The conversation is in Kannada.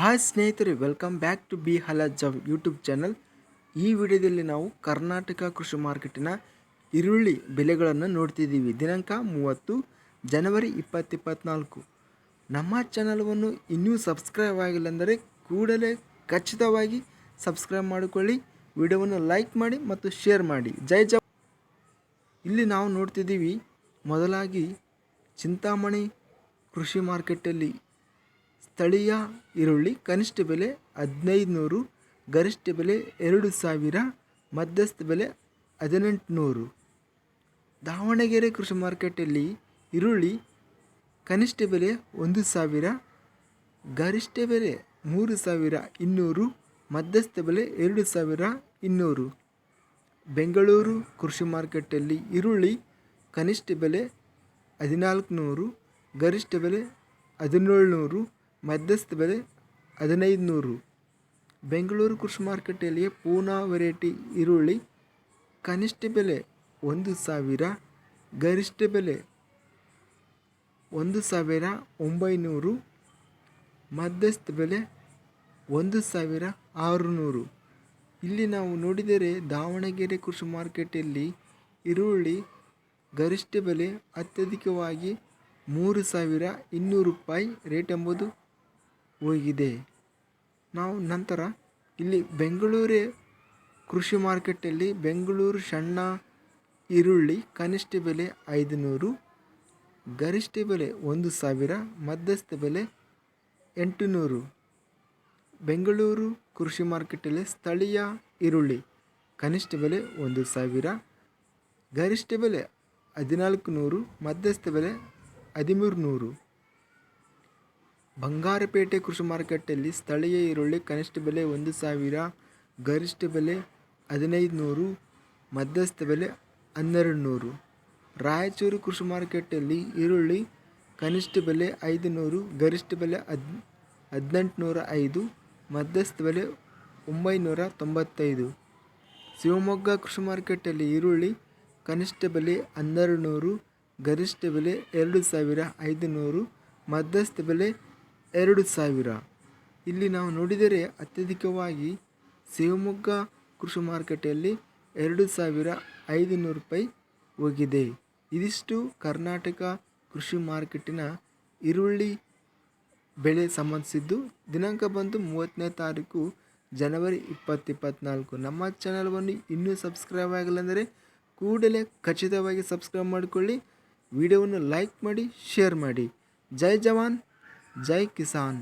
ಹಾಯ್ ಸ್ನೇಹಿತರೆ ವೆಲ್ಕಮ್ ಬ್ಯಾಕ್ ಟು ಬಿ ಹಲಜ್ ಜಬ್ ಯೂಟ್ಯೂಬ್ ಚಾನಲ್ ಈ ವಿಡಿಯೋದಲ್ಲಿ ನಾವು ಕರ್ನಾಟಕ ಕೃಷಿ ಮಾರ್ಕೆಟಿನ ಈರುಳ್ಳಿ ಬೆಲೆಗಳನ್ನು ನೋಡ್ತಿದ್ದೀವಿ. ದಿನಾಂಕ ಮೂವತ್ತು, ಜನವರಿ ಇಪ್ಪತ್ತಿಪ್ಪತ್ನಾಲ್ಕು ನಮ್ಮ ಚಾನಲ್ವನ್ನು ಇನ್ನೂ ಸಬ್ಸ್ಕ್ರೈಬ್ ಆಗಿಲ್ಲ ಅಂದರೆ ಕೂಡಲೇ ಖಚಿತವಾಗಿ ಸಬ್ಸ್ಕ್ರೈಬ್ ಮಾಡಿಕೊಳ್ಳಿ. ವಿಡಿಯೋವನ್ನು ಲೈಕ್ ಮಾಡಿ ಮತ್ತು ಶೇರ್ ಮಾಡಿ. ಜೈ ಜ ಇಲ್ಲಿ ನಾವು ನೋಡ್ತಿದ್ದೀವಿ, ಮೊದಲಾಗಿ ಚಿಂತಾಮಣಿ ಕೃಷಿ ಮಾರ್ಕೆಟಲ್ಲಿ ಸ್ಥಳೀಯ ಈರುಳ್ಳಿ ಕನಿಷ್ಠ ಬೆಲೆ ಹದಿನೈದು ನೂರು ಗರಿಷ್ಠ ಬೆಲೆ ಎರಡು ಸಾವಿರ, ಮಧ್ಯಸ್ಥ ಬೆಲೆ ಹದಿನೆಂಟುನೂರು. ದಾವಣಗೆರೆ ಕೃಷಿ ಮಾರ್ಕೆಟಲ್ಲಿ ಈರುಳ್ಳಿ ಕನಿಷ್ಠ ಬೆಲೆ ಒಂದು ಸಾವಿರ, ಗರಿಷ್ಠ ಬೆಲೆ ಮೂರು ಸಾವಿರ ಇನ್ನೂರು, ಮಧ್ಯಸ್ಥ ಬೆಲೆ ಎರಡು ಸಾವಿರ ಇನ್ನೂರು. ಬೆಂಗಳೂರು ಕೃಷಿ ಮಾರ್ಕೆಟಲ್ಲಿ ಈರುಳ್ಳಿ ಕನಿಷ್ಠ ಬೆಲೆ ಹದಿನಾಲ್ಕು ನೂರು ಗರಿಷ್ಠ ಬೆಲೆ ಹದಿನೇಳು ನೂರು ಮಧ್ಯಸ್ಥ ಬೆಲೆ ಹದಿನೈದು ನೂರು ಬೆಂಗಳೂರು ಕೃಷಿ ಮಾರುಕಟ್ಟೆಯಲ್ಲಿಯೇ ಪೂನಾ ವೆರೈಟಿ ಈರುಳ್ಳಿ, ಕನಿಷ್ಠ ಬೆಲೆ ಒಂದು ಸಾವಿರ, ಗರಿಷ್ಠ ಬೆಲೆ ಒಂದು ಸಾವಿರ ಒಂಬೈನೂರು, ಮಧ್ಯಸ್ಥ ಬೆಲೆ ಒಂದು ಸಾವಿರ ಆರುನೂರು. ಇಲ್ಲಿ ನಾವು ನೋಡಿದರೆ ದಾವಣಗೆರೆ ಕೃಷಿ ಮಾರುಕಟ್ಟೆಯಲ್ಲಿ ಈರುಳ್ಳಿ ಗರಿಷ್ಠ ಬೆಲೆ ಅತ್ಯಧಿಕವಾಗಿ ಮೂರು ಸಾವಿರ ಇನ್ನೂರು ರೂಪಾಯಿ, ರೇಟ್ ಎಂಬುದು ಹೋಗಿದೆ. ನಾವು ನಂತರ ಇಲ್ಲಿ ಬೆಂಗಳೂರೇ ಕೃಷಿ ಮಾರ್ಕೆಟಲ್ಲಿ ಬೆಂಗಳೂರು ಸಣ್ಣ ಈರುಳ್ಳಿ ಕನಿಷ್ಠ ಬೆಲೆ ಐದು ನೂರು ಗರಿಷ್ಠ ಬೆಲೆ ಒಂದು ಸಾವಿರ, ಮಧ್ಯಸ್ಥ ಬೆಲೆ ಎಂಟು ನೂರು ಬೆಂಗಳೂರು ಕೃಷಿ ಮಾರ್ಕೆಟಲ್ಲಿ ಸ್ಥಳೀಯ ಈರುಳ್ಳಿ ಕನಿಷ್ಠ ಬೆಲೆ ಒಂದು ಸಾವಿರ, ಗರಿಷ್ಠ ಬೆಲೆ ಹದಿನಾಲ್ಕು ನೂರು ಮಧ್ಯಸ್ಥ ಬೆಲೆ ಹದಿಮೂರು ನೂರು ಬಂಗಾರಪೇಟೆ ಕೃಷಿ ಮಾರುಕಟ್ಟೆಯಲ್ಲಿ ಸ್ಥಳೀಯ ಈರುಳ್ಳಿ ಕನಿಷ್ಠ ಬೆಲೆ ಒಂದು ಸಾವಿರ, ಗರಿಷ್ಠ ಬೆಲೆ ಹದಿನೈದು ನೂರು ಮಧ್ಯಸ್ಥ ಬೆಲೆ ಹನ್ನೆರಡು ನೂರು ರಾಯಚೂರು ಕೃಷಿ ಮಾರುಕಟ್ಟೆಯಲ್ಲಿ ಈರುಳ್ಳಿ ಕನಿಷ್ಠ ಬೆಲೆ ಐದು ನೂರು ಗರಿಷ್ಠ ಬೆಲೆ ಹದ್, ಹದಿನೆಂಟುನೂರ ಐದು, ಮಧ್ಯಸ್ಥ ಬೆಲೆ ಒಂಬೈನೂರ ತೊಂಬತ್ತೈದು. ಶಿವಮೊಗ್ಗ ಕೃಷಿ ಮಾರ್ಕೆಟಲ್ಲಿ ಈರುಳ್ಳಿ ಕನಿಷ್ಠ ಬೆಲೆ ಹನ್ನೆರಡು ನೂರು ಗರಿಷ್ಠ ಬೆಲೆ ಎರಡು ಸಾವಿರ ಐದು ನೂರು ಮಧ್ಯಸ್ಥ ಬೆಲೆ ಎರಡು ಸಾವಿರ. ಇಲ್ಲಿ ನಾವು ನೋಡಿದರೆ ಅತ್ಯಧಿಕವಾಗಿ ಶಿವಮೊಗ್ಗ ಕೃಷಿ ಮಾರುಕಟ್ಟೆಯಲ್ಲಿ ಎರಡು ಸಾವಿರ ಐದು ನೂರು ರೂಪಾಯಿ ಹೋಗಿದೆ. ಇದಿಷ್ಟು ಕರ್ನಾಟಕ ಕೃಷಿ ಮಾರುಕಟ್ಟಿನ ಈರುಳ್ಳಿ ಬೆಳೆ ಸಂಬಂಧಿಸಿದ್ದು ದಿನಾಂಕ ಬಂದು ಮೂವತ್ತನೇ ತಾರೀಕು ಜನವರಿ ಇಪ್ಪತ್ತಿಪ್ಪತ್ನಾಲ್ಕು. ನಮ್ಮ ಚಾನಲ್ವನ್ನು ಇನ್ನೂ ಸಬ್ಸ್ಕ್ರೈಬ್ ಆಗಿಲ್ಲ ಕೂಡಲೇ ಖಚಿತವಾಗಿ ಸಬ್ಸ್ಕ್ರೈಬ್ ಮಾಡಿಕೊಳ್ಳಿ. ವಿಡಿಯೋವನ್ನು ಲೈಕ್ ಮಾಡಿ, ಶೇರ್ ಮಾಡಿ. ಜೈ ಜವಾನ್. ಜೈ ಕಿಸಾನ್